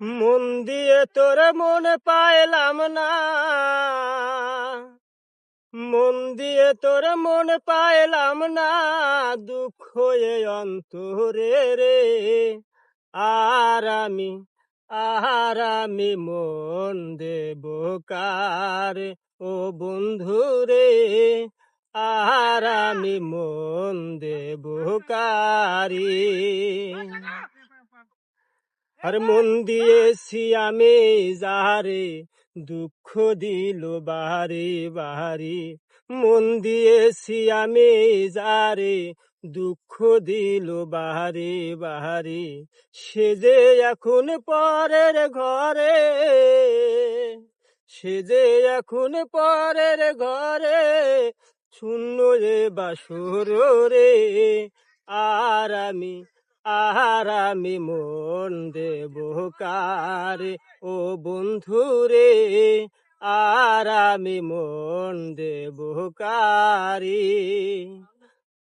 মন দিয়ে তোর মন পাইলাম না। মন দিয়ে তোর মন পাইলাম না, দুঃখ এ অন্তরে রে। আর আমি আর আমি মন দেব কার? ও বন্ধু রে, আর আমি মন দেব কারি। আর মন দিয়েছি আমি যাহারে, দুঃখ দিল বাহারে বাহারি। মন দিয়েছি আমি যারে দুঃখ দিল বাহারে বাহারি। সে যে এখন পরের ঘরে, সে যে এখন পরের ঘরে, শূন্য রে বাসুর রে। আর আমি আর আমি মন দেব কারে, ও বন্ধু রে আর আমি মন দেব কারে।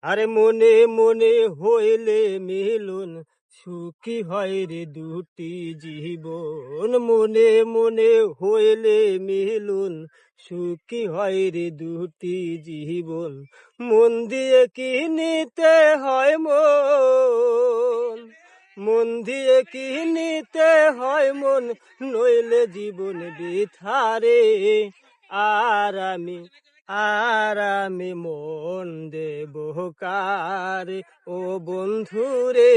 আরে মনে মনে হইলে মিলুন সুখী হয় রে দুটি জীবন, মনে মনে হইলে মিলুন। সুখী হয় রে দুটি জীবন, মন দিয়ে কি নিতে হয় মন? মন দিয়ে কি নিতে হয় মন, নইলে জীবন বিথারে আর আমি আর আমি মন দেব কারে? ও বন্ধুরে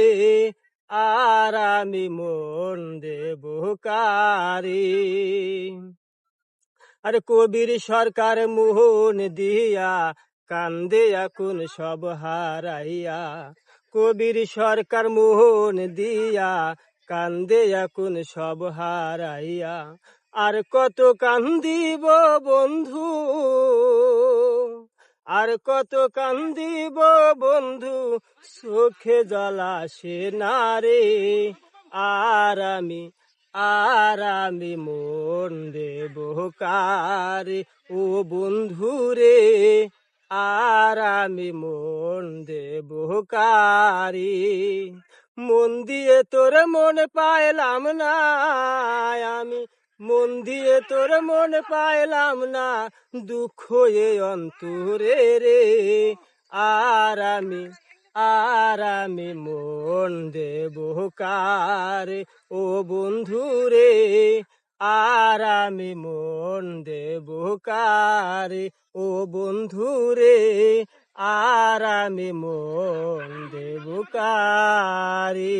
আর আমি মন দেব কারে আরে কবির সরকার মোহন দিয়া কান্দে এখন সব হারাইয়া। কবির সরকার মোহন দিয়া কান্দে এখন সব হারাইয়া। আর কত কান্দিব বন্ধু আর কত কান্দিব বন্ধু চোখে জলা সে নারে আর আমি আর আমি মন দেব কারে? ও বন্ধু রে, আর আমি মন দেব কারে? মন দিয়ে তোর মনে পাইলাম না, আমি মন দিয়ে তোর মনে পাইলাম না, দুঃখ এ অন্তরে রে। আর আমি আর আমি মন দেব কারে? ও বন্ধু রে, আর আমি মন দেব কারে? ও বন্ধু রে, আর আমি মন দেব কারে?